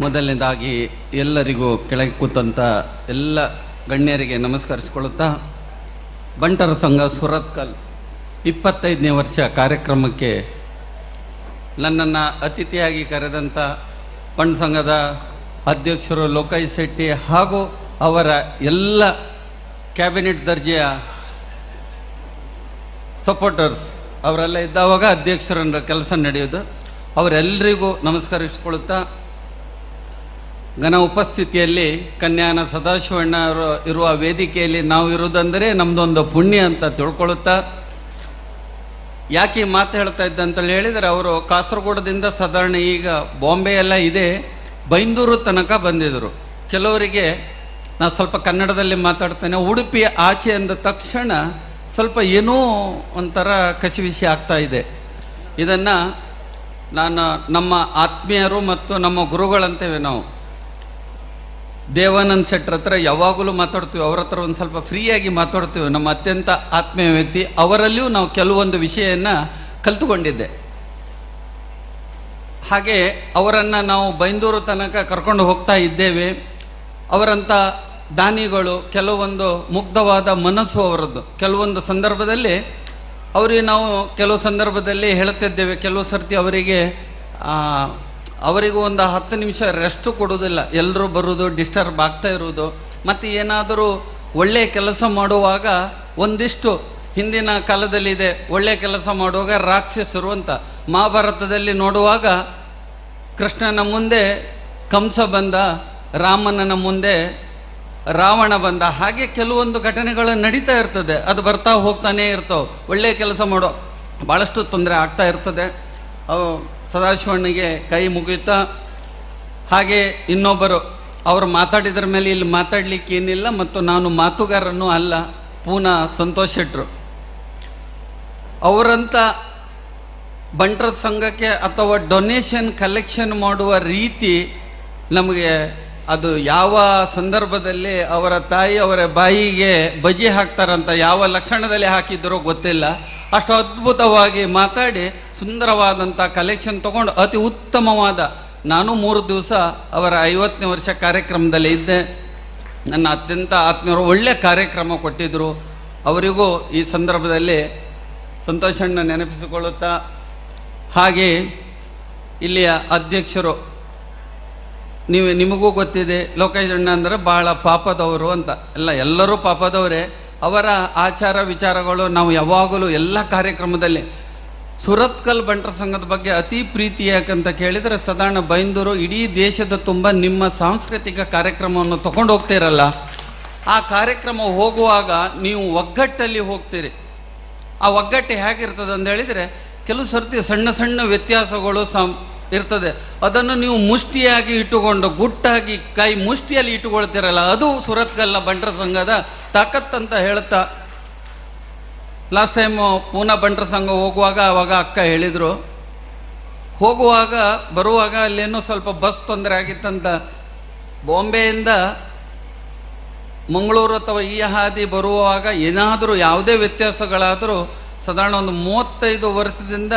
ಮೊದಲನೇದಾಗಿ ಎಲ್ಲರಿಗೂ ಕೆಳಗೆ ಕೂತಂಥ ಎಲ್ಲ ಗಣ್ಯರಿಗೆ ನಮಸ್ಕರಿಸಿಕೊಳ್ಳುತ್ತಾ, ಬಂಟರ ಸಂಘ ಸುರತ್ಕಲ್ ಇಪ್ಪತ್ತೈದನೇ ವರ್ಷ ಕಾರ್ಯಕ್ರಮಕ್ಕೆ ನನ್ನನ್ನು ಅತಿಥಿಯಾಗಿ ಕರೆದಂಥ ಬಣ್ಣ ಸಂಘದ ಅಧ್ಯಕ್ಷರು ಲೋಕಾಯ್ ಶೆಟ್ಟಿ ಹಾಗೂ ಅವರ ಎಲ್ಲ ಕ್ಯಾಬಿನೆಟ್ ದರ್ಜೆಯ ಸಪೋರ್ಟರ್ಸ್, ಅವರೆಲ್ಲ ಇದ್ದಾವಾಗ ಅಧ್ಯಕ್ಷರ ಕೆಲಸ ನಡೆಯೋದು ಅವರೆಲ್ಲರಿಗೂ ನಮಸ್ಕರಿಸಿಕೊಳ್ಳುತ್ತಾ ಘನ ಉಪಸ್ಥಿತಿಯಲ್ಲಿ ಕನ್ಯಾನ ಸದಾಶಿವಣ್ಣ ಇರುವ ವೇದಿಕೆಯಲ್ಲಿ ನಾವು ಇರುವುದಂದರೆ ನಮ್ಮದೊಂದು ಪುಣ್ಯ ಅಂತ ತಿಳ್ಕೊಳ್ಳುತ್ತಾ? ಯಾಕೆ ಮಾತು ಹೇಳ್ತಾ ಇದ್ದ ಅಂತೇಳಿ ಹೇಳಿದರೆ ಅವರು ಕಾಸರಗೋಡದಿಂದ ಸಾಧಾರಣ ಈಗ ಬಾಂಬೆ ಎಲ್ಲ ಇದೆ, ಬೈಂದೂರು ತನಕ ಬಂದಿದ್ದರು. ಕೆಲವರಿಗೆ ನಾನು ಸ್ವಲ್ಪ ಕನ್ನಡದಲ್ಲಿ ಮಾತಾಡ್ತೇನೆ ಉಡುಪಿ ಆಚೆ ಅಂದ ತಕ್ಷಣ ಸ್ವಲ್ಪ ಏನೋ ಒಂಥರ ಕಸಿವಿಸಿ ಆಗ್ತಾ ಇದೆ. ಇದನ್ನು ನಾನು ನಮ್ಮ ಆತ್ಮೀಯರು ಮತ್ತು ನಮ್ಮ ಗುರುಗಳಂತೇವೆ ನಾವು. ದೇವಾನಂದ್ ಶೆಟ್ರ್ ಹತ್ರ ಯಾವಾಗಲೂ ಮಾತಾಡ್ತೀವಿ, ಅವ್ರ ಹತ್ರ ಒಂದು ಸ್ವಲ್ಪ ಫ್ರೀಯಾಗಿ ಮಾತಾಡ್ತೀವಿ. ನಮ್ಮ ಅತ್ಯಂತ ಆತ್ಮೀಯ ವ್ಯಕ್ತಿ, ಅವರಲ್ಲಿಯೂ ನಾವು ಕೆಲವೊಂದು ವಿಷಯವನ್ನು ಕಲ್ತುಕೊಂಡಿದ್ದೆ. ಹಾಗೆ ಅವರನ್ನು ನಾವು ಬೈಂದೂರು ತನಕ ಕರ್ಕೊಂಡು ಹೋಗ್ತಾ ಇದ್ದೇವೆ. ಅವರಂಥ ದಾನಿಗಳು, ಕೆಲವೊಂದು ಮುಗ್ಧವಾದ ಮನಸ್ಸು ಅವರದ್ದು. ಕೆಲವೊಂದು ಸಂದರ್ಭದಲ್ಲಿ ಅವರಿಗೆ ನಾವು ಕೆಲವು ಸಂದರ್ಭದಲ್ಲಿ ಹೇಳುತ್ತಿದ್ದೇವೆ, ಕೆಲವು ಸರ್ತಿ ಅವರಿಗೆ ಅವರಿಗೂ ಒಂದು ಹತ್ತು ನಿಮಿಷ ರೆಸ್ಟ್ ಕೊಡೋದಿಲ್ಲ ಎಲ್ಲರೂ ಬರೋದು ಡಿಸ್ಟರ್ಬ್ ಆಗ್ತಾ ಇರೋದು ಮತ್ತು ಏನಾದರೂ ಒಳ್ಳೆಯ ಕೆಲಸ ಮಾಡುವಾಗ ಒಂದಿಷ್ಟು ಹಿಂದಿನ ಕಾಲದಲ್ಲಿದೆ ಒಳ್ಳೆಯ ಕೆಲಸ ಮಾಡುವಾಗ ರಾಕ್ಷಸರು ಅಂತ. ಮಹಾಭಾರತದಲ್ಲಿ ನೋಡುವಾಗ ಕೃಷ್ಣನ ಮುಂದೆ ಕಂಸ ಬಂದ, ರಾಮನನ ಮುಂದೆ ರಾವಣ ಬಂದ. ಹಾಗೆ ಕೆಲವೊಂದು ಘಟನೆಗಳು ನಡೀತಾ ಇರ್ತದೆ. ಅದು ಬರ್ತಾ ಹೋಗ್ತಾನೇ ಇರ್ತಾವೆ. ಒಳ್ಳೆಯ ಕೆಲಸ ಮಾಡೋ ಭಾಳಷ್ಟು ತೊಂದರೆ ಆಗ್ತಾ ಇರ್ತದೆ. ಸದಾಶಿವಣ್ಣಗೆ ಕೈ ಮುಗಿಯುತ್ತಾ, ಹಾಗೆ ಇನ್ನೊಬ್ಬರು, ಅವರು ಮಾತಾಡಿದ್ರ ಮೇಲೆ ಇಲ್ಲಿ ಮಾತಾಡ್ಲಿಕ್ಕೆ ಏನಿಲ್ಲ ಮತ್ತು ನಾನು ಮಾತುಗಾರನೂ ಅಲ್ಲ, ಪೂನ ಸಂತೋಷ್ ಶೆಟ್ರು. ಅವರಂಥ ಬಂಟರ ಸಂಘಕ್ಕೆ ಅಥವಾ ಡೊನೇಷನ್ ಕಲೆಕ್ಷನ್ ಮಾಡುವ ರೀತಿ ನಮಗೆ ಅದು ಯಾವ ಸಂದರ್ಭದಲ್ಲಿ ಅವರ ತಾಯಿ ಅವರ ಬಾಯಿಗೆ ಬಜಿ ಹಾಕ್ತಾರಂತ ಯಾವ ಲಕ್ಷಣದಲ್ಲಿ ಹಾಕಿದ್ದರೋ ಗೊತ್ತಿಲ್ಲ. ಅಷ್ಟು ಅದ್ಭುತವಾಗಿ ಮಾತಾಡಿ ಸುಂದರವಾದಂಥ ಕಲೆಕ್ಷನ್ ತಗೊಂಡು ಅತಿ ಉತ್ತಮವಾದ ನಾನು ಮೂರು ದಿವಸ ಅವರ ಐವತ್ತನೇ ವರ್ಷ ಕಾರ್ಯಕ್ರಮದಲ್ಲಿ ಇದ್ದೆ. ನನ್ನ ಅತ್ಯಂತ ಆತ್ಮೀಯರು ಒಳ್ಳೆ ಕಾರ್ಯಕ್ರಮ ಕೊಟ್ಟಿದ್ದರು ಅವರಿಗೂ ಈ ಸಂದರ್ಭದಲ್ಲಿ ಸಂತೋಷಣ್ಣ ನೆನಪಿಸಿಕೊಳ್ಳುತ್ತಾ, ಹಾಗೆ ಇಲ್ಲಿಯ ಅಧ್ಯಕ್ಷರು, ನೀವು, ನಿಮಗೂ ಗೊತ್ತಿದೆ ಲೋಕೇಶಣ್ಣ ಅಂದರೆ ಭಾಳ ಪಾಪದವರು ಅಂತ. ಎಲ್ಲ, ಎಲ್ಲರೂ ಪಾಪದವರೇ. ಅವರ ಆಚಾರ ವಿಚಾರಗಳು ನಾವು ಯಾವಾಗಲೂ ಎಲ್ಲ ಕಾರ್ಯಕ್ರಮದಲ್ಲಿ ಸುರತ್ಕಲ್ ಬಂಟರ ಸಂಘದ ಬಗ್ಗೆ ಅತಿ ಪ್ರೀತಿ ಯಾಕಂತ ಕೇಳಿದರೆ ಸದಾಣ ಬೈಂದೂರು ಇಡೀ ದೇಶದ ತುಂಬ ನಿಮ್ಮ ಸಾಂಸ್ಕೃತಿಕ ಕಾರ್ಯಕ್ರಮವನ್ನು ತಗೊಂಡು ಹೋಗ್ತೀರಲ್ಲ ಆ ಕಾರ್ಯಕ್ರಮ ಹೋಗುವಾಗ ನೀವು ಒಗ್ಗಟ್ಟಲ್ಲಿ ಹೋಗ್ತೀರಿ. ಆ ಒಗ್ಗಟ್ಟು ಹೇಗಿರ್ತದೆ ಅಂತ ಹೇಳಿದರೆ ಕೆಲವು ಸರ್ತಿ ಸಣ್ಣ ಸಣ್ಣ ವ್ಯತ್ಯಾಸಗಳು ಸಂ ಇರ್ತದೆ. ಅದನ್ನು ನೀವು ಮುಷ್ಟಿಯಾಗಿ ಇಟ್ಟುಕೊಂಡು ಗುಟ್ಟಾಗಿ ಕೈ ಮುಷ್ಟಿಯಲ್ಲಿ ಇಟ್ಟುಕೊಳ್ತೀರಲ್ಲ, ಅದು ಸುರತ್ಕಲ್ಲ ಬಂಟರ ಸಂಘದ ತಾಕತ್ತಂತ ಹೇಳುತ್ತಾ ಲಾಸ್ಟ್ ಟೈಮು ಪೂನಾ ಬಂಟ್ರ ಸಂಘ ಹೋಗುವಾಗ ಆವಾಗ ಅಕ್ಕ ಹೇಳಿದರು. ಹೋಗುವಾಗ, ಬರುವಾಗ ಅಲ್ಲೇನೋ ಸ್ವಲ್ಪ ಬಸ್ ತೊಂದರೆ ಆಗಿತ್ತಂತ. ಬಾಂಬೆಯಿಂದ ಮಂಗಳೂರು ಅಥವಾ ಈ ಹಾದಿ ಬರುವಾಗ ಏನಾದರೂ ಯಾವುದೇ ವ್ಯತ್ಯಾಸಗಳಾದರೂ ಸಾಧಾರಣ ಒಂದು ಮೂವತ್ತೈದು ವರ್ಷದಿಂದ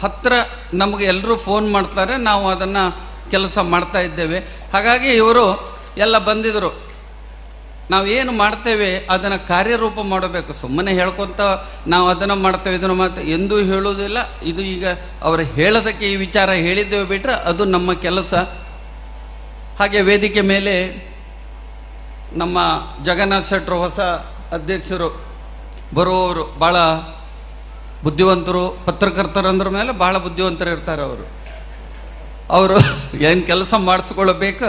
ಹತ್ತಿರ ನಮಗೆ ಎಲ್ಲರೂ ಫೋನ್ ಮಾಡ್ತಾರೆ. ನಾವು ಅದನ್ನು ಕೆಲಸ ಮಾಡ್ತಾ ಇದ್ದೇವೆ. ಹಾಗಾಗಿ ಇವರು ಎಲ್ಲ ಬಂದಿದ್ದರು ನಾವು ಏನು ಮಾಡ್ತೇವೆ, ಅದನ್ನು ಕಾರ್ಯರೂಪ ಮಾಡಬೇಕು. ಸುಮ್ಮನೆ ಹೇಳ್ಕೊತ ನಾವು ಅದನ್ನು ಮಾಡ್ತೇವೆ, ಇದನ್ನು ಮಾತ್ರ ಎಂದೂ ಹೇಳುವುದಿಲ್ಲ. ಇದು ಈಗ ಅವರು ಹೇಳೋದಕ್ಕೆ ಈ ವಿಚಾರ ಹೇಳಿದ್ದೇವೆ ಬಿಟ್ಟರೆ ಅದು ನಮ್ಮ ಕೆಲಸ. ಹಾಗೆ ವೇದಿಕೆ ಮೇಲೆ ನಮ್ಮ ಜಗನ್ನಾಥ್ ಶೆಟ್ಟರು, ಹೊಸ ಅಧ್ಯಕ್ಷರು ಬರುವವರು ಭಾಳ ಬುದ್ಧಿವಂತರು, ಪತ್ರಕರ್ತರು ಅಂದ್ರ ಮೇಲೆ ಭಾಳ ಬುದ್ಧಿವಂತರು ಇರ್ತಾರೆ ಅವರು. ಅವರು ಏನು ಕೆಲಸ ಮಾಡಿಸ್ಕೊಳ್ಬೇಕು,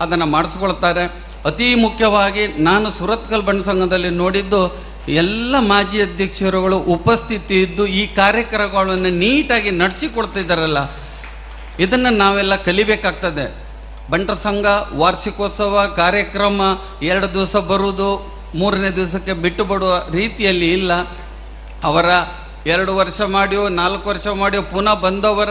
ಅದನ್ನು ಮಾಡಿಸ್ಕೊಳ್ತಾರೆ. ಅತಿ ಮುಖ್ಯವಾಗಿ ನಾನು ಸುರತ್ಕಲ್ ಬಣ್ಣ ಸಂಘದಲ್ಲಿ ನೋಡಿದ್ದು ಎಲ್ಲ ಮಾಜಿ ಅಧ್ಯಕ್ಷರುಗಳು ಉಪಸ್ಥಿತಿ ಇದ್ದು ಈ ಕಾರ್ಯಕ್ರಮಗಳನ್ನು ನೀಟಾಗಿ ನಡೆಸಿಕೊಡ್ತಿದ್ದಾರಲ್ಲ. ಇದನ್ನು ನಾವೆಲ್ಲ ಕಲಿಬೇಕಾಗ್ತದೆ. ಬಂಟರ ಸಂಘ, ವಾರ್ಷಿಕೋತ್ಸವ, ಕಾರ್ಯಕ್ರಮ, ಎರಡು ದಿವಸ ಬರುವುದು, ಮೂರನೇ ದಿವಸಕ್ಕೆ ಬಿಟ್ಟು ಬಿಡುವ ರೀತಿಯಲ್ಲಿ ಇಲ್ಲ. ಅವರ ಎರಡು ವರ್ಷ ಮಾಡಿಯೋ, ನಾಲ್ಕು ವರ್ಷ ಮಾಡಿಯೋ ಪುನಃ ಬಂದವರ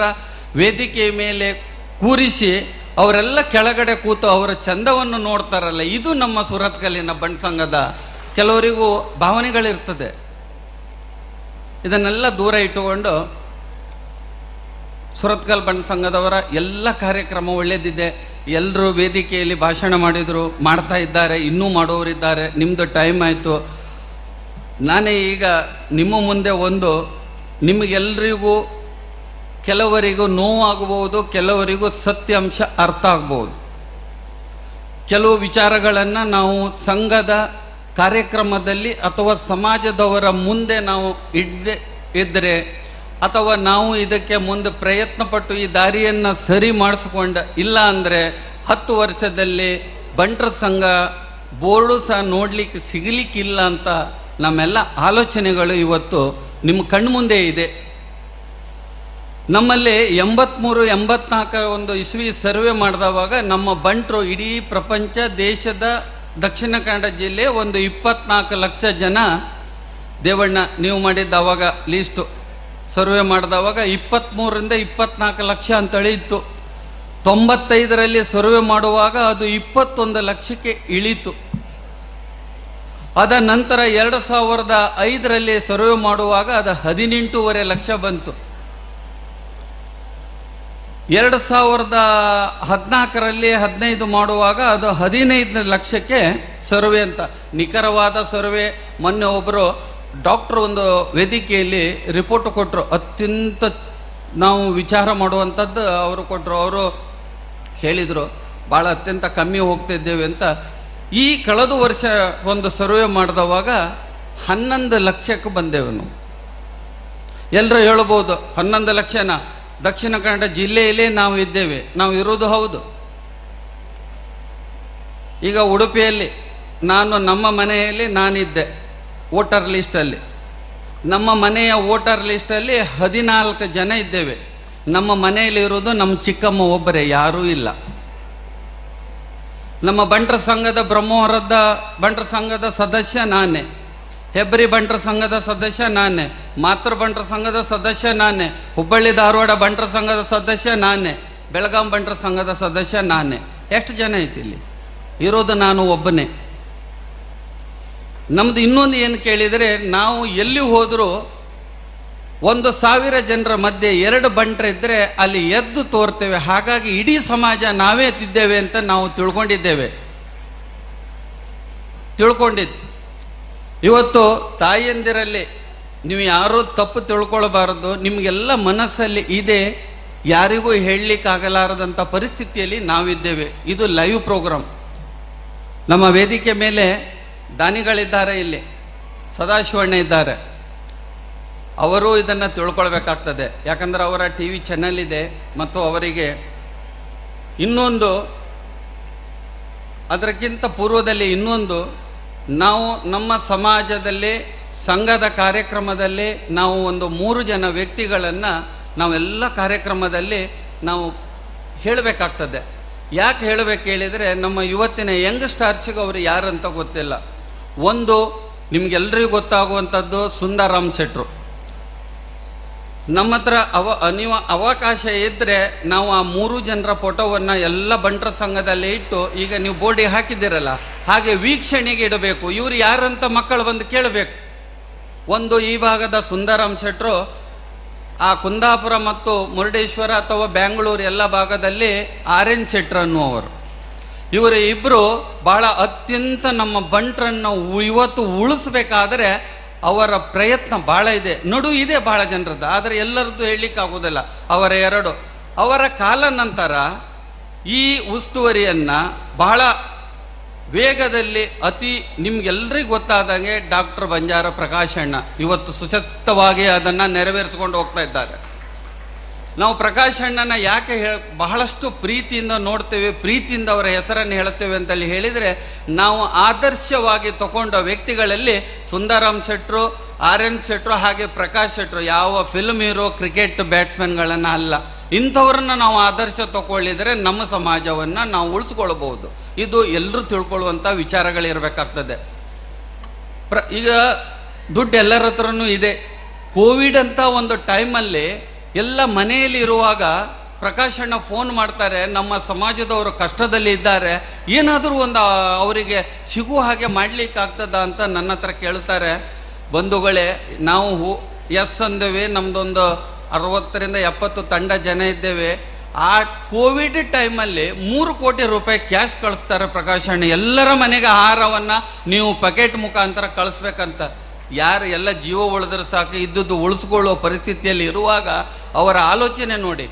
ವೇದಿಕೆಯ ಮೇಲೆ ಕೂರಿಸಿ ಅವರೆಲ್ಲ ಕೆಳಗಡೆ ಕೂತು ಅವರ ಚಂದವನ್ನು ನೋಡ್ತಾರಲ್ಲ, ಇದು ನಮ್ಮ ಸುರತ್ಕಲ್ಲಿನ ಬಣ್ಣ ಸಂಘದ ಕೆಲವರಿಗೂ ಭಾವನೆಗಳಿರ್ತದೆ. ಇದನ್ನೆಲ್ಲ ದೂರ ಇಟ್ಟುಕೊಂಡು ಸುರತ್ಕಲ್ ಬಣ್ಣ ಸಂಘದವರ ಎಲ್ಲ ಕಾರ್ಯಕ್ರಮ ಒಳ್ಳೆಯದಿದೆ ಎಲ್ಲರೂ ವೇದಿಕೆಯಲ್ಲಿ ಭಾಷಣ ಮಾಡಿದರು, ಮಾಡ್ತಾ ಇದ್ದಾರೆ, ಇನ್ನೂ ಮಾಡೋರಿದ್ದಾರೆ ನಿಮ್ಮದು ಟೈಮ್ ಆಯಿತು. ನಾನೇ ಈಗ ನಿಮ್ಮ ಮುಂದೆ ಒಂದು ನಿಮಗೆಲ್ಲರಿಗೂ ಕೆಲವರಿಗೂ ನೋವಾಗಬಹುದು, ಕೆಲವರಿಗೂ ಸತ್ಯಾಂಶ ಅರ್ಥ ಆಗ್ಬೋದು ಕೆಲವು ವಿಚಾರಗಳನ್ನು ನಾವು ಸಂಘದ ಕಾರ್ಯಕ್ರಮದಲ್ಲಿ ಅಥವಾ ಸಮಾಜದವರ ಮುಂದೆ ನಾವು ಇಡ್ದೆ ಇದ್ದರೆ ಅಥವಾ ನಾವು ಇದಕ್ಕೆ ಮುಂದೆ ಪ್ರಯತ್ನ ಪಟ್ಟು ಈ ದಾರಿಯನ್ನು ಸರಿ ಮಾಡಿಸ್ಕೊಂಡ, ಇಲ್ಲ ಅಂದರೆ ಹತ್ತು ವರ್ಷದಲ್ಲಿ ಬಂಟರ ಸಂಘ ಬೋರ್ಡು ಸಹ ನೋಡಲಿಕ್ಕೆ ಸಿಗಲಿಕ್ಕಿಲ್ಲ ಅಂತ ನಮ್ಮೆಲ್ಲ ಆಲೋಚನೆಗಳು ಇವತ್ತು ನಿಮ್ಮ ಕಣ್ಮುಂದೆ ಇದೆ. ನಮ್ಮಲ್ಲಿ ಎಂಬತ್ಮೂರು ಎಂಬತ್ನಾಲ್ಕರ ಒಂದು ಇಸ್ವಿ ಸರ್ವೆ ಮಾಡಿದವಾಗ ನಮ್ಮ ಬಂಟರು ಇಡೀ ಪ್ರಪಂಚ, ದೇಶದ ದಕ್ಷಿಣ ಕನ್ನಡ ಜಿಲ್ಲೆ ಒಂದು ಇಪ್ಪತ್ನಾಲ್ಕು ಲಕ್ಷ ಜನ. ದೇವಣ್ಣ, ನೀವು ಮಾಡಿದ್ದ ಅವಾಗ ಲೀಸ್ಟು ಸರ್ವೆ ಮಾಡಿದವಾಗ ಇಪ್ಪತ್ತ್ಮೂರರಿಂದ ಇಪ್ಪತ್ನಾಲ್ಕು ಲಕ್ಷ ಅಂತೇಳಿ ಇತ್ತು. ತೊಂಬತ್ತೈದರಲ್ಲಿ ಸರ್ವೆ ಮಾಡುವಾಗ ಅದು ಇಪ್ಪತ್ತೊಂದು ಲಕ್ಷಕ್ಕೆ ಇಳಿತು. ಅದ ನಂತರ ಎರಡು ಸಾವಿರದ ಐದರಲ್ಲಿ ಸರ್ವೆ ಮಾಡುವಾಗ ಅದು ಹದಿನೆಂಟೂವರೆ ಲಕ್ಷ ಬಂತು. ಎರಡು ಸಾವಿರದ ಹದಿನಾಲ್ಕರಲ್ಲಿ ಹದಿನೈದು ಮಾಡುವಾಗ ಅದು ಹದಿನೈದು ಲಕ್ಷಕ್ಕೆ ಸರ್ವೆ ಅಂತ. ನಿಖರವಾದ ಸರ್ವೆ. ಮೊನ್ನೆ ಒಬ್ಬರು ಡಾಕ್ಟರ್ ಒಂದು ವೇದಿಕೆಯಲ್ಲಿ ರಿಪೋರ್ಟ್ ಕೊಟ್ಟರು ಅತ್ಯಂತ ನಾವು ವಿಚಾರ ಮಾಡುವಂಥದ್ದು ಅವರು ಕೊಟ್ಟರು ಅವರು ಹೇಳಿದರು ಭಾಳ ಅತ್ಯಂತ ಕಮ್ಮಿ ಹೋಗ್ತಿದ್ದೇವೆ ಅಂತ. ಈ ಕಳೆದ ವರ್ಷ ಒಂದು ಸರ್ವೆ ಮಾಡಿದವಾಗ ಹನ್ನೊಂದು ಲಕ್ಷಕ್ಕೆ ಬಂದೆವು ನಾವು ಎಲ್ಲರೂ ಹೇಳ್ಬೋದು, ಹನ್ನೊಂದು ಲಕ್ಷನ? ದಕ್ಷಿಣ ಕನ್ನಡ ಜಿಲ್ಲೆಯಲ್ಲೇ ನಾವು ಇದ್ದೇವೆ. ನಾವು ಇರೋದು ಹೌದು. ಈಗ ಉಡುಪಿಯಲ್ಲಿ ನಾನು ನಮ್ಮ ಮನೆಯಲ್ಲಿ ನಾನಿದ್ದೆ, ವೋಟರ್ ಲಿಸ್ಟಲ್ಲಿ. ನಮ್ಮ ಮನೆಯ ವೋಟರ್ ಲಿಸ್ಟಲ್ಲಿ ಹದಿನಾಲ್ಕು ಜನ ಇದ್ದೇವೆ. ನಮ್ಮ ಮನೆಯಲ್ಲಿ ಇರೋದು ನಮ್ಮ ಚಿಕ್ಕಮ್ಮ ಒಬ್ಬರೇ, ಯಾರೂ ಇಲ್ಲ. ನಮ್ಮ ಬಂಟ್ರ ಸಂಘದ ಬ್ರಹ್ಮವರದ, ಬಂಟ್ರ ಸಂಘದ ಸದಸ್ಯ ನಾನೇ. ಹೆಬ್ರಿ ಬಂಟರ ಸಂಘದ ಸದಸ್ಯ ನಾನೇ, ಮಾತೃ ಬಂಟರ ಸಂಘದ ಸದಸ್ಯ ನಾನೇ, ಹುಬ್ಬಳ್ಳಿ ಧಾರವಾಡ ಬಂಟರ ಸಂಘದ ಸದಸ್ಯ ನಾನೇ, ಬೆಳಗಾಂ ಬಂಟರ ಸಂಘದ ಸದಸ್ಯ ನಾನೇ. ಎಷ್ಟು ಜನ ಐತಿ ಇಲ್ಲಿ? ಇರೋದು ನಾನು ಒಬ್ಬನೇ. ನಮ್ದು ಇನ್ನೊಂದು ಏನು ಕೇಳಿದರೆ, ನಾವು ಎಲ್ಲಿ ಹೋದರೂ ಒಂದು ಸಾವಿರ ಜನರ ಮಧ್ಯೆ ಎರಡು ಬಂಟ್ರ ಇದ್ದರೆ ಅಲ್ಲಿ ಎದ್ದು ತೋರ್ತೇವೆ. ಹಾಗಾಗಿ ಇಡೀ ಸಮಾಜ ನಾವೇ ತಿದ್ದೇವೆ ಅಂತ ನಾವು ತಿಳ್ಕೊಂಡಿದ್ದೇವೆ. ತಿಳ್ಕೊಂಡಿದ್ದು ಇವತ್ತು ತಾಯಿಯಂದಿರಲ್ಲಿ ನೀವು ಯಾರೂ ತಪ್ಪು ತಿಳ್ಕೊಳ್ಬಾರದು, ನಿಮಗೆಲ್ಲ ಮನಸ್ಸಲ್ಲಿ ಇದೆ, ಯಾರಿಗೂ ಹೇಳಲಿಕ್ಕಾಗಲಾರದಂಥ ಪರಿಸ್ಥಿತಿಯಲ್ಲಿ ನಾವಿದ್ದೇವೆ. ಇದು ಲೈವ್ ಪ್ರೋಗ್ರಾಮ್ ನಮ್ಮ ವೇದಿಕೆ ಮೇಲೆ ದಾನಿಗಳಿದ್ದಾರೆ ಇಲ್ಲಿ, ಸದಾಶಿವಣ್ಣ ಇದ್ದಾರೆ. ಅವರು ಇದನ್ನು ತಿಳ್ಕೊಳ್ಬೇಕಾಗ್ತದೆ. ಯಾಕಂದ್ರೆ ಅವರ ಟಿ ವಿ ಚಾನಲ್ ಇದೆ ಮತ್ತು ಅವರಿಗೆ ಇನ್ನೊಂದು, ಅದಕ್ಕಿಂತ ಪೂರ್ವದಲ್ಲಿ ಇನ್ನೊಂದು ನಾವು ನಮ್ಮ ಸಮಾಜದಲ್ಲಿ, ಸಂಘದ ಕಾರ್ಯಕ್ರಮದಲ್ಲಿ ನಾವು ಒಂದು ಮೂರು ಜನ ವ್ಯಕ್ತಿಗಳನ್ನು ನಾವೆಲ್ಲ ಕಾರ್ಯಕ್ರಮದಲ್ಲಿ ನಾವು ಹೇಳಬೇಕಾಗ್ತದೆ. ಯಾಕೆ ಹೇಳಬೇಕು ಹೇಳಿದರೆ, ನಮ್ಮ ಇವತ್ತಿನ ಯಂಗ್ ಸ್ಟಾರ್ಸಿಗೆ ಅವರು ಯಾರಂತ ಗೊತ್ತಿಲ್ಲ. ಒಂದು ನಿಮಗೆಲ್ಲರಿಗೂ ಗೊತ್ತಾಗುವಂಥದ್ದು ಸುಂದರಾಮ್ ಶೆಟ್ರು. ನಮ್ಮ ಹತ್ರ ಅವ, ನೀವು ಅವಕಾಶ ಇದ್ದರೆ ನಾವು ಆ ಮೂರು ಜನರ ಫೋಟೋವನ್ನು ಎಲ್ಲ ಬಂಟರ ಸಂಘದಲ್ಲಿ ಇಟ್ಟು ಈಗ ನೀವು ಬೋರ್ಡಿಗೆ ಹಾಕಿದ್ದೀರಲ್ಲ ಹಾಗೆ ವೀಕ್ಷಣೆಗೆ ಇಡಬೇಕು. ಇವರು ಯಾರಂತ ಮಕ್ಕಳು ಬಂದು ಕೇಳಬೇಕು. ಒಂದು ಈ ಭಾಗದ ಸುಂದರಾಮ್ ಶೆಟ್ರು ಆ ಕುಂದಾಪುರ ಮತ್ತು ಮುರುಡೇಶ್ವರ ಅಥವಾ ಬ್ಯಾಂಗ್ಳೂರು ಎಲ್ಲ ಭಾಗದಲ್ಲಿ ಆರೆಂಜ್ ಶೆಟ್ರ್ ಅನ್ನುವರು ಇವರು ಇಬ್ಬರು ಬಹಳ ಅತ್ಯಂತ ನಮ್ಮ ಬಂಟ್ರನ್ನು ಇವತ್ತು ಉಳಿಸ್ಬೇಕಾದ್ರೆ ಅವರ ಪ್ರಯತ್ನ ಬಹಳ ಇದೆ. ನಡು ಇದೆ ಬಹಳ ಜನರದ್ದು, ಆದರೆ ಎಲ್ಲರದ್ದು ಹೇಳಲಿಕ್ಕೆ ಆಗೋದಿಲ್ಲ ಅವರ ಎರಡು. ಅವರ ಕಾಲ ನಂತರ ಈ ಉಸ್ತುವರಿಯನ್ನು ಬಹಳ ವೇಗದಲ್ಲಿ ಅತಿ ನಿಮ್ಗೆಲ್ರಿಗೂ ಗೊತ್ತಾದಂಗೆ ಡಾಕ್ಟರ್ ಬಂಜಾರ ಪ್ರಕಾಶಣ್ಣ ಇವತ್ತು ಸುಚತ್ತವಾಗಿ ಅದನ್ನು ನೆರವೇರಿಸ್ಕೊಂಡು ಹೋಗ್ತಾ ಇದ್ದಾರೆ. ನಾವು ಪ್ರಕಾಶ್ ಅಣ್ಣನ ಯಾಕೆ ಹೇಳ ಬಹಳಷ್ಟು ಪ್ರೀತಿಯಿಂದ ನೋಡ್ತೇವೆ, ಪ್ರೀತಿಯಿಂದ ಅವರ ಹೆಸರನ್ನು ಹೇಳುತ್ತೇವೆ ಅಂತೇಳಿ ಹೇಳಿದರೆ, ನಾವು ಆದರ್ಶವಾಗಿ ತಗೊಂಡ ವ್ಯಕ್ತಿಗಳಲ್ಲಿ ಸುಂದರಾಮ್ ಶೆಟ್ರು, ಆರ್ ಎನ್ ಶೆಟ್ರು ಹಾಗೆ ಪ್ರಕಾಶ್ ಶೆಟ್ರು ಯಾವ ಫಿಲ್ಮ್ ಇರೋ ಕ್ರಿಕೆಟ್ ಬ್ಯಾಟ್ಸ್ಮನ್ಗಳನ್ನು ಅಲ್ಲ. ಇಂಥವ್ರನ್ನ ನಾವು ಆದರ್ಶ ತಗೊಳ್ಳಿದರೆ ನಮ್ಮ ಸಮಾಜವನ್ನು ನಾವು ಉಳಿಸ್ಕೊಳ್ಬಹುದು. ಇದು ಎಲ್ಲರೂ ತಿಳ್ಕೊಳ್ಳುವಂಥ ವಿಚಾರಗಳಿರಬೇಕಾಗ್ತದೆ. ಪ್ರ, ಈಗ ದುಡ್ಡು ಎಲ್ಲರ ಹತ್ರನೂ ಇದೆ. ಕೋವಿಡ್ ಅಂತ ಒಂದು ಟೈಮಲ್ಲಿ ಎಲ್ಲ ಮನೆಯಲ್ಲಿ ಇರುವಾಗ ಪ್ರಕಾಶಣ್ಣ ಫೋನ್ ಮಾಡ್ತಾರೆ, ನಮ್ಮ ಸಮಾಜದವರು ಕಷ್ಟದಲ್ಲಿ ಇದ್ದಾರೆ, ಏನಾದರೂ ಒಂದು ಅವರಿಗೆ ಸಿಗುವ ಹಾಗೆ ಮಾಡ್ಲಿಕ್ಕೆ ಆಗ್ತದ ಅಂತ ನನ್ನ ಹತ್ರ ಕೇಳ್ತಾರೆ. ಬಂಧುಗಳೇ, ನಾವು ಎಸ್ ಅಂದೇವೆ ನಮ್ಮದೊಂದು ಅರವತ್ತರಿಂದ ಎಪ್ಪತ್ತು ತಂಡ ಜನ ಇದ್ದೇವೆ. ಆ ಕೋವಿಡ್ ಟೈಮಲ್ಲಿ ಮೂರು ಕೋಟಿ ರೂಪಾಯಿ ಕ್ಯಾಶ್ ಕಳಿಸ್ತಾರೆ ಪ್ರಕಾಶ್ ಅಣ್ಣ. ಎಲ್ಲರ ಮನೆಗೆ ಆಹಾರವನ್ನು ನೀವು ಪಕೆಟ್ ಮುಖಾಂತರ ಕಳಿಸ್ಬೇಕಂತ. ಯಾರು ಎಲ್ಲ ಜೀವ ಉಳಿದ್ರೆ ಸಾಕು, ಇದ್ದದ್ದು ಉಳಿಸ್ಕೊಳ್ಳೋ ಪರಿಸ್ಥಿತಿಯಲ್ಲಿ ಇರುವಾಗ ಅವರ ಆಲೋಚನೆ ನೋಡಿ.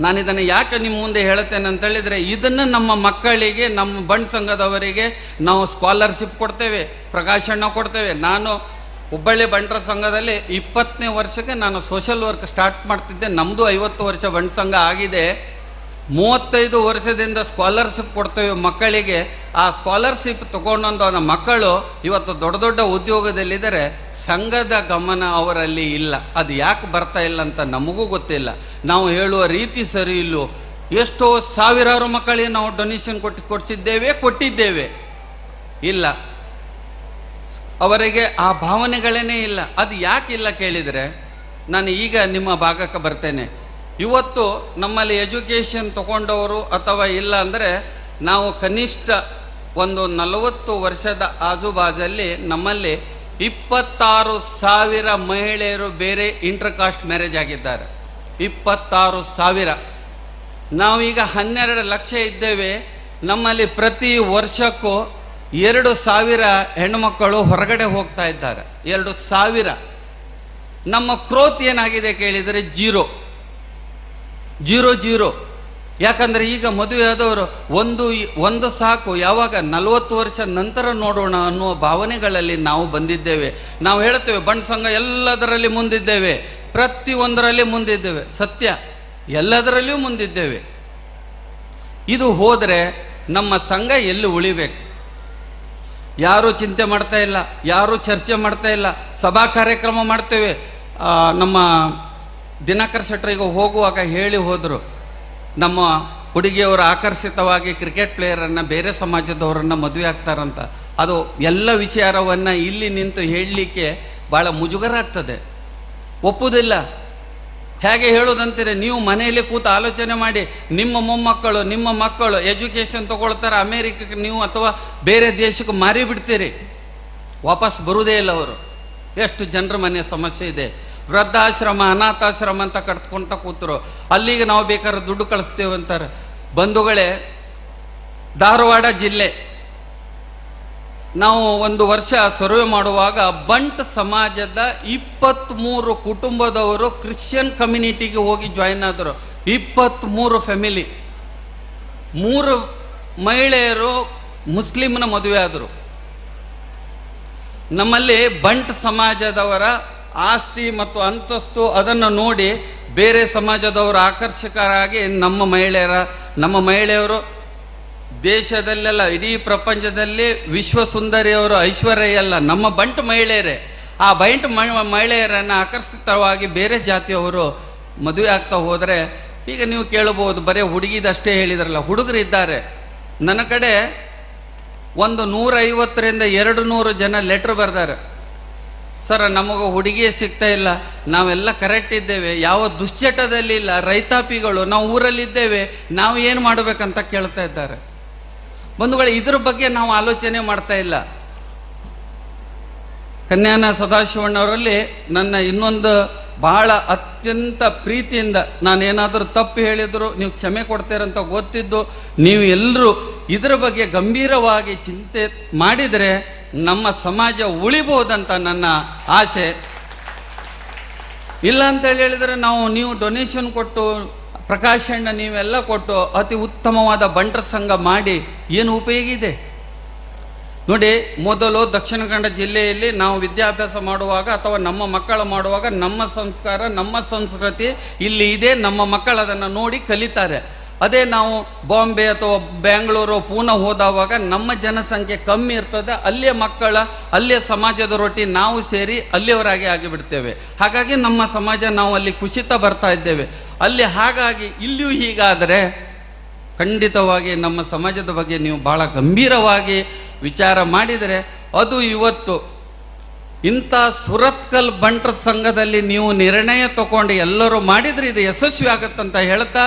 ನಾನು ಇದನ್ನು ಯಾಕೆ ನಿಮ್ಮ ಮುಂದೆ ಹೇಳ್ತೇನೆ ಅಂತ ಹೇಳಿದ್ರೆ, ಇದನ್ನು ನಮ್ಮ ಮಕ್ಕಳಿಗೆ, ನಮ್ಮ ಬಣ್ಣ ಸಂಘದವರಿಗೆ ನಾವು ಸ್ಕಾಲರ್ಶಿಪ್ ಕೊಡ್ತೇವೆ ಪ್ರಕಾಶನ ಕೊಡ್ತೇವೆ. ನಾನು ಹುಬ್ಬಳ್ಳಿ ಬಂಟರ ಸಂಘದಲ್ಲಿ ಇಪ್ಪತ್ತನೇ ವರ್ಷಕ್ಕೆ ನಾನು ಸೋಷಲ್ ವರ್ಕ್ ಸ್ಟಾರ್ಟ್ ಮಾಡ್ತಿದ್ದೆ. ನಮ್ಮದು ಐವತ್ತು ವರ್ಷ ಬಂಟ ಸಂಘ ಆಗಿದೆ. ಮೂವತ್ತೈದು ವರ್ಷದಿಂದ ಸ್ಕಾಲರ್ಶಿಪ್ ಕೊಡ್ತೇವೆ ಮಕ್ಕಳಿಗೆ. ಆ ಸ್ಕಾಲರ್ಶಿಪ್ ತಗೊಂಡೊಂದು ಆ ಮಕ್ಕಳು ಇವತ್ತು ದೊಡ್ಡ ದೊಡ್ಡ ಉದ್ಯೋಗದಲ್ಲಿದ್ದರೆ. ಸಂಘದ ಗಮನ ಅವರಲ್ಲಿ ಇಲ್ಲ. ಅದು ಯಾಕೆ ಬರ್ತಾ ಇಲ್ಲ ಅಂತ ನಮಗೂ ಗೊತ್ತಿಲ್ಲ. ನಾವು ಹೇಳುವ ರೀತಿ ಸರಿ ಇಲ್ಲೋ ಎಷ್ಟೋ ಸಾವಿರಾರು ಮಕ್ಕಳಿಗೆ ನಾವು ಡೊನೇಷನ್ ಕೊಟ್ಟು ಕೊಡಿಸಿದ್ದೇವೆ, ಕೊಟ್ಟಿದ್ದೇವೆ. ಇಲ್ಲ. ಅವರಿಗೆ ಆ ಭಾವನೆಗಳೇನೇ ಇಲ್ಲ. ಅದು ಯಾಕೆ ಇಲ್ಲ ಕೇಳಿದರೆ, ನಾನು ಈಗ ನಿಮ್ಮ ಭಾಗಕ್ಕೆ ಬರ್ತೇನೆ. ಇವತ್ತು ನಮ್ಮಲ್ಲಿ ಎಜುಕೇಷನ್ ತಗೊಂಡವರು ಅಥವಾ ಇಲ್ಲ ಅಂದರೆ, ನಾವು ಕನಿಷ್ಠ ಒಂದು ನಲವತ್ತು ವರ್ಷದ ಆಜುಬಾಜಲ್ಲಿ ನಮ್ಮಲ್ಲಿ ಇಪ್ಪತ್ತಾರು ಸಾವಿರ ಮಹಿಳೆಯರು ಬೇರೆ ಇಂಟರ್ ಕಾಸ್ಟ್ ಮ್ಯಾರೇಜ್ ಆಗಿದ್ದಾರೆ. ಇಪ್ಪತ್ತಾರು ಸಾವಿರ. ನಾವೀಗ ಹನ್ನೆರಡು ಲಕ್ಷ ಇದ್ದೇವೆ. ನಮ್ಮಲ್ಲಿ ಪ್ರತಿ ವರ್ಷಕ್ಕೂ ಎರಡು ಸಾವಿರ ಹೆಣ್ಣುಮಕ್ಕಳು ಹೊರಗಡೆ ಹೋಗ್ತಾ ಇದ್ದಾರೆ. ಎರಡು ಸಾವಿರ. ನಮ್ಮ ಕ್ರೋತ್ ಏನಾಗಿದೆ ಕೇಳಿದರೆ ಜೀರೋ. Zero zero. ಯಾಕಂದ್ರೆ ಈಗ ಮದುವೆ ಆದವರು ಒಂದು ಒಂದು ಸಾಕು, ಯಾವಾಗ ನಲವತ್ತು ವರ್ಷ ನಂತರ ನೋಡೋಣ ಅನ್ನುವ ಭಾವನೆಗಳಲ್ಲಿ ನಾವು ಬಂದಿದ್ದೇವೆ. ನಾವು ಹೇಳ್ತೇವೆ, ಬಣ್ಣ ಸಂಘ ಎಲ್ಲದರಲ್ಲಿ ಮುಂದಿದ್ದೇವೆ. ಪ್ರತಿ ಒಂದರಲ್ಲಿ ಮುಂದಿದ್ದೇವೆ. ಸತ್ಯ, ಎಲ್ಲದರಲ್ಲಿಯೂ ಮುಂದಿದ್ದೇವೆ. ಇದು ಹೋದರೆ ನಮ್ಮ ಸಂಘ ಎಲ್ಲಿ ಉಳಿಬೇಕು? ಯಾರು ಚಿಂತೆ ಮಾಡ್ತಾ ಇಲ್ಲ, ಯಾರೂ ಚರ್ಚೆ ಮಾಡ್ತಾ ಇಲ್ಲ. ಸಭಾ ಕಾರ್ಯಕ್ರಮ ಮಾಡ್ತೇವೆ. ನಮ್ಮ ದಿನಕರ್ ಶೆಟ್ಟರಿಗೆ ಹೋಗುವಾಗ ಹೇಳಿ ಹೋದರು. ನಮ್ಮ ಹುಡುಗಿಯವರು ಆಕರ್ಷಿತವಾಗಿ ಕ್ರಿಕೆಟ್ ಪ್ಲೇಯರನ್ನು ಬೇರೆ ಸಮಾಜದವರನ್ನು ಮದುವೆ ಆಗ್ತಾರಂತ. ಅದು ಎಲ್ಲ ವಿಚಾರವನ್ನು ಇಲ್ಲಿ ನಿಂತು ಹೇಳಲಿಕ್ಕೆ ಭಾಳ ಮುಜುಗರ ಆಗ್ತದೆ ಒಪ್ಪುವುದಿಲ್ಲ ಹೇಗೆ ಹೇಳೋದಂತೀರಿ ನೀವು ಮನೆಯಲ್ಲಿ ಕೂತು ಆಲೋಚನೆ ಮಾಡಿ ನಿಮ್ಮ ಮೊಮ್ಮಕ್ಕಳು, ನಿಮ್ಮ ಮಕ್ಕಳು ಎಜುಕೇಶನ್ ತಗೊಳ್ತಾರೆ, ಅಮೇರಿಕಕ್ಕೆ ನೀವು ಅಥವಾ ಬೇರೆ ದೇಶಕ್ಕೆ ಮಾರಿ ಬಿಡ್ತೀರಿ ವಾಪಸ್ ಬರುವುದೇ ಇಲ್ಲ ಅವರು. ಎಷ್ಟು ಜನರ ಮನೆಯ ಸಮಸ್ಯೆ ಇದೆ. ವೃದ್ಧಾಶ್ರಮ, ಅನಾಥಾಶ್ರಮ ಅಂತ ಕಟ್ಕೊಂತ ಕೂತರು. ಅಲ್ಲಿಗೆ ನಾವು ಬೇಕಾದ್ರೆ ದುಡ್ಡು ಕಳಿಸ್ತೇವೆ ಅಂತಾರೆ. ಬಂಧುಗಳೇ, ಧಾರವಾಡ ಜಿಲ್ಲೆ ನಾವು ಒಂದು ವರ್ಷ ಸರ್ವೆ ಮಾಡುವಾಗ ಬಂಟ್ ಸಮಾಜದ ಇಪ್ಪತ್ತ್ಮೂರು ಕುಟುಂಬದವರು ಕ್ರಿಶ್ಚಿಯನ್ ಕಮ್ಯುನಿಟಿಗೆ ಹೋಗಿ ಜಾಯಿನ್ ಆದರು. ಇಪ್ಪತ್ತ್ಮೂರು ಫ್ಯಾಮಿಲಿ. ಮೂರು ಮಹಿಳೆಯರು ಮುಸ್ಲಿಮ್ನ ಮದುವೆ ಆದರು. ನಮ್ಮಲ್ಲಿ ಬಂಟ್ ಸಮಾಜದವರ ಆಸ್ತಿ ಮತ್ತು ಅಂತಸ್ತು ಅದನ್ನು ನೋಡಿ ಬೇರೆ ಸಮಾಜದವರು ಆಕರ್ಷಕರಾಗಿ ನಮ್ಮ ಮಹಿಳೆಯರ, ನಮ್ಮ ಮಹಿಳೆಯರು ದೇಶದಲ್ಲೆಲ್ಲ, ಇಡೀ ಪ್ರಪಂಚದಲ್ಲಿ ವಿಶ್ವ ಐಶ್ವರ್ಯ ಅಲ್ಲ, ನಮ್ಮ ಬಂಟು ಮಹಿಳೆಯರೇ. ಆ ಬಂಟು ಮಹಿಳೆಯರನ್ನು ಆಕರ್ಷಿತವಾಗಿ ಬೇರೆ ಜಾತಿಯವರು ಮದುವೆ ಆಗ್ತಾ ಹೋದರೆ, ಈಗ ನೀವು ಕೇಳಬಹುದು, ಬರೀ ಹುಡುಗಿದಷ್ಟೇ ಹೇಳಿದ್ರಲ್ಲ, ಹುಡುಗರು ಇದ್ದಾರೆ. ನನ್ನ ಕಡೆ ಒಂದು ನೂರೈವತ್ತರಿಂದ ಎರಡು ನೂರು ಜನ ಲೆಟ್ರ್ ಬರ್ದಾರೆ. ಸರ್, ನಮಗೆ ಹುಡುಗಿಯೇ ಸಿಗ್ತಾ ಇಲ್ಲ, ನಾವೆಲ್ಲ ಕರೆಕ್ಟ್ ಇದ್ದೇವೆ, ಯಾವ ದುಶ್ಚಟದಲ್ಲಿ ಇಲ್ಲ ರೈತಾಪಿಗಳು, ನಾವು ಊರಲ್ಲಿದ್ದೇವೆ, ನಾವು ಏನು ಮಾಡಬೇಕಂತ ಕೇಳ್ತಾ ಇದ್ದಾರೆ. ಬಂಧುಗಳು, ಇದ್ರ ಬಗ್ಗೆ ನಾವು ಆಲೋಚನೆ ಮಾಡ್ತಾ ಇಲ್ಲ. ಕನ್ಯಾನ ಸದಾಶಿವಣ್ಣವರಲ್ಲಿ ನನ್ನ ಇನ್ನೊಂದು ಬಹಳ ಅತ್ಯಂತ ಪ್ರೀತಿಯಿಂದ ನಾನೇನಾದರೂ ತಪ್ಪು ಹೇಳಿದ್ರು, ನೀವು ಕ್ಷಮೆ ಕೊಡ್ತೀರಂತ ಗೊತ್ತಿದ್ದು, ನೀವು ಎಲ್ಲರೂ ಇದರ ಬಗ್ಗೆ ಗಂಭೀರವಾಗಿ ಚಿಂತೆ ಮಾಡಿದರೆ ನಮ್ಮ ಸಮಾಜ ಉಳಿಬಹುದಂತ ನನ್ನ ಆಸೆ. ಇಲ್ಲ ಅಂತೇಳಿ ಹೇಳಿದರೆ ನಾವು ನೀವು ಡೊನೇಷನ್ ಕೊಟ್ಟು ಪ್ರಕಾಶಣ್ಣ ನೀವೆಲ್ಲ ಕೊಟ್ಟು ಅತಿ ಉತ್ತಮವಾದ ಬಂಟರ ಸಂಘ ಮಾಡಿ ಏನು ಉಪಯೋಗ ಇದೆ? ನೋಡಿ, ಮೊದಲು ದಕ್ಷಿಣ ಕನ್ನಡ ಜಿಲ್ಲೆಯಲ್ಲಿ ನಾವು ವಿದ್ಯಾಭ್ಯಾಸ ಮಾಡುವಾಗ ಅಥವಾ ನಮ್ಮ ಮಕ್ಕಳು ಮಾಡುವಾಗ ನಮ್ಮ ಸಂಸ್ಕಾರ, ನಮ್ಮ ಸಂಸ್ಕೃತಿ ಇಲ್ಲಿ ಇದೆ, ನಮ್ಮ ಮಕ್ಕಳು ಅದನ್ನು ನೋಡಿ ಕಲಿತಾರೆ. ಅದೇ ನಾವು ಬಾಂಬೆ ಅಥವಾ ಬೆಂಗಳೂರು ಪೂನ ಹೋದವಾಗ ನಮ್ಮ ಜನಸಂಖ್ಯೆ ಕಮ್ಮಿ ಇರ್ತದೆ. ಅಲ್ಲಿಯ ಮಕ್ಕಳ, ಅಲ್ಲಿಯ ಸಮಾಜದ ರೊಟ್ಟಿ ನಾವು ಸೇರಿ ಅಲ್ಲಿಯವರಾಗಿ ಆಗಿಬಿಡ್ತೇವೆ. ಹಾಗಾಗಿ ನಮ್ಮ ಸಮಾಜ ನಾವು ಅಲ್ಲಿ ಕುಸಿತ ಬರ್ತಾ ಇದ್ದೇವೆ. ಅಲ್ಲಿ ಹಾಗಾಗಿ ಇಲ್ಲಿಯೂ ಹೀಗಾದರೆ ಖಂಡಿತವಾಗಿ ನಮ್ಮ ಸಮಾಜದ ಬಗ್ಗೆ ನೀವು ಬಹಳ ಗಂಭೀರವಾಗಿ ವಿಚಾರ ಮಾಡಿದರೆ ಅದು ಇವತ್ತು ಇಂಥ ಸುರತ್ಕಲ್ ಬಂಟರ ಸಂಘದಲ್ಲಿ ನೀವು ನಿರ್ಣಯ ತಗೊಂಡು ಎಲ್ಲರೂ ಮಾಡಿದ್ರೆ ಇದು ಯಶಸ್ವಿ ಆಗುತ್ತಂತ ಹೇಳ್ತಾ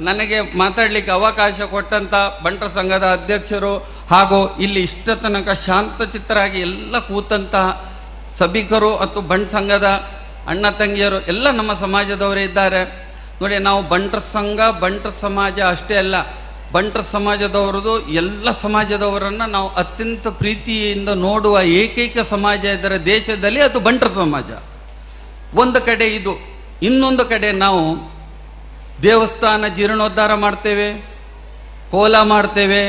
ನನಗೆ ಮಾತಾಡಲಿಕ್ಕೆ ಅವಕಾಶ ಕೊಟ್ಟಂಥ ಬಂಟರ ಸಂಘದ ಅಧ್ಯಕ್ಷರು ಹಾಗೂ ಇಲ್ಲಿ ಇಷ್ಟ ತನಕ ಶಾಂತಚಿತ್ತರಾಗಿ ಎಲ್ಲ ಕೂತಂತಹ ಸಭಿಕರು ಮತ್ತು ಬಂಟ್ ಸಂಘದ ಅಣ್ಣ ತಂಗಿಯರು ಎಲ್ಲ ನಮ್ಮ ಸಮಾಜದವರೇ ಇದ್ದಾರೆ. ನೋಡಿ, ನಾವು ಬಂಟರ ಸಂಘ, ಬಂಟರ ಸಮಾಜ ಅಷ್ಟೇ ಅಲ್ಲ, ಬಂಟರ ಸಮಾಜದವರದು ಎಲ್ಲ ಸಮಾಜದವರನ್ನು ನಾವು ಅತ್ಯಂತ ಪ್ರೀತಿಯಿಂದ ನೋಡುವ ಏಕೈಕ ಸಮಾಜ ಇದ್ದರೆ ದೇಶದಲ್ಲಿ ಅದು ಬಂಟರ ಸಮಾಜ. ಒಂದು ಕಡೆ ಇದು, ಇನ್ನೊಂದು ಕಡೆ ನಾವು ದೇವಸ್ಥಾನ ಜೀರ್ಣೋದ್ಧಾರ ಮಾಡ್ತೇವೆ, ಕೋಲ ಮಾಡ್ತೇವೆ.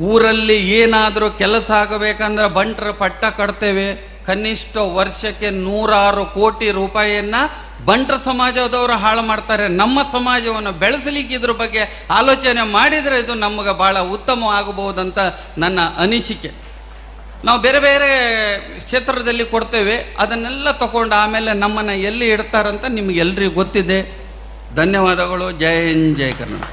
ಊರಲ್ಲಿ ಏನಾದರೂ ಕೆಲಸ ಆಗಬೇಕಂದ್ರೆ ಬಂಟರ ಪಟ್ಟ ಕಟ್ತೇವೆ. ಕನಿಷ್ಠ ವರ್ಷಕ್ಕೆ ನೂರಾರು ಕೋಟಿ ರೂಪಾಯಿಯನ್ನು ಬಂಟರ ಸಮಾಜದವರು ಹಾಳು ಮಾಡ್ತಾರೆ. ನಮ್ಮ ಸಮಾಜವನ್ನು ಬೆಳೆಸಲಿಕ್ಕೆ ಇದ್ರ ಬಗ್ಗೆ ಆಲೋಚನೆ ಮಾಡಿದರೆ ಇದು ನಮಗೆ ಭಾಳ ಉತ್ತಮ ಆಗಬಹುದಂತ ನನ್ನ ಅನಿಸಿಕೆ. ನಾವು ಬೇರೆ ಬೇರೆ ಕ್ಷೇತ್ರದಲ್ಲಿ ಕೊಡ್ತೇವೆ. ಅದನ್ನೆಲ್ಲ ತಗೊಂಡು ಆಮೇಲೆ ನಮ್ಮನ್ನು ಎಲ್ಲಿ ಇಡ್ತಾರಂತ ನಿಮಗೆಲ್ಲರಿಗೂ ಗೊತ್ತಿದೆ. ಧನ್ಯವಾದಗಳು. ಜೈ ಹಿಂದ್ ಜೈ ಕರ್ನಾಟಕ.